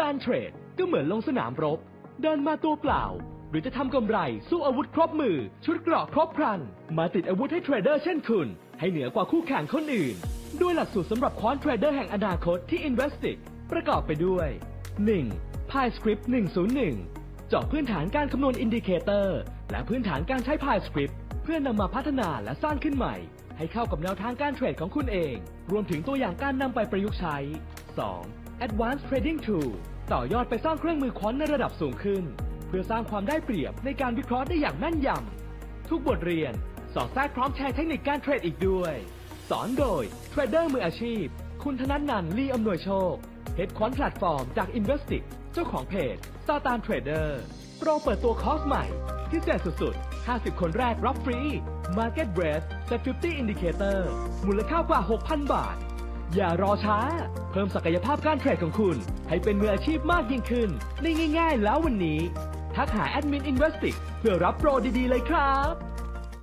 การเทรดก็เหมือนลงสนามรบ เดินมาตัวเปล่า หรือจะทำกำไรสู้อาวุธครบมือ ชุดเกราะครบครัน มาติดอาวุธให้เทรดเดอร์เช่นคุณ ให้เหนือกว่าคู่แข่งคนอื่น ด้วยหลักสูตรสำหรับคอนเทรดเดอร์แห่งอนาคตที่ Investic ประกอบไปด้วย 1. PyScript 101 เจาะพื้นฐานการคำนวณอินดิเคเตอร์ และพื้นฐานการใช้ PyScript เพื่อนำมาพัฒนาและสร้างขึ้นใหม่ ให้เข้ากับแนวทางการเทรดของคุณเอง รวมถึงตัวอย่างการนำไปประยุกต์ใช้ 2. Advanced Trading Tool ต่อยอดไปสร้างเครื่องมือควอนในระดับสูงขึ้น เพื่อสร้างความได้เปรียบในการวิเคราะห์ได้อย่างแม่นยำทุกบทเรียนสอดแทรกพร้อมแชร์เทคนิคการเทรดอีกด้วย สอนโดยเทรดเดอร์มืออาชีพ คุณธนัทนันลีอำนวยโชคเฮดคอนแพลตฟอร์มจาก Investic เจ้าของเพจ s t a r t a n Trader โปรเปิดตัวคอร์สใหม่พิเศษสุดๆ 50 คนแรกรับฟรี Market Breadth Set 50 Indicator มูลค่ากว่า 6,000 บาท อย่ารอช้า เพิ่มศักยภาพการเทรดของคุณ ให้เป็นมืออาชีพมากยิ่งขึ้นได้ง่าย ๆ แล้ววันนี้ ทักหาแอดมินอินเวสติกเพื่อรับโปรดี ๆ เลยครับ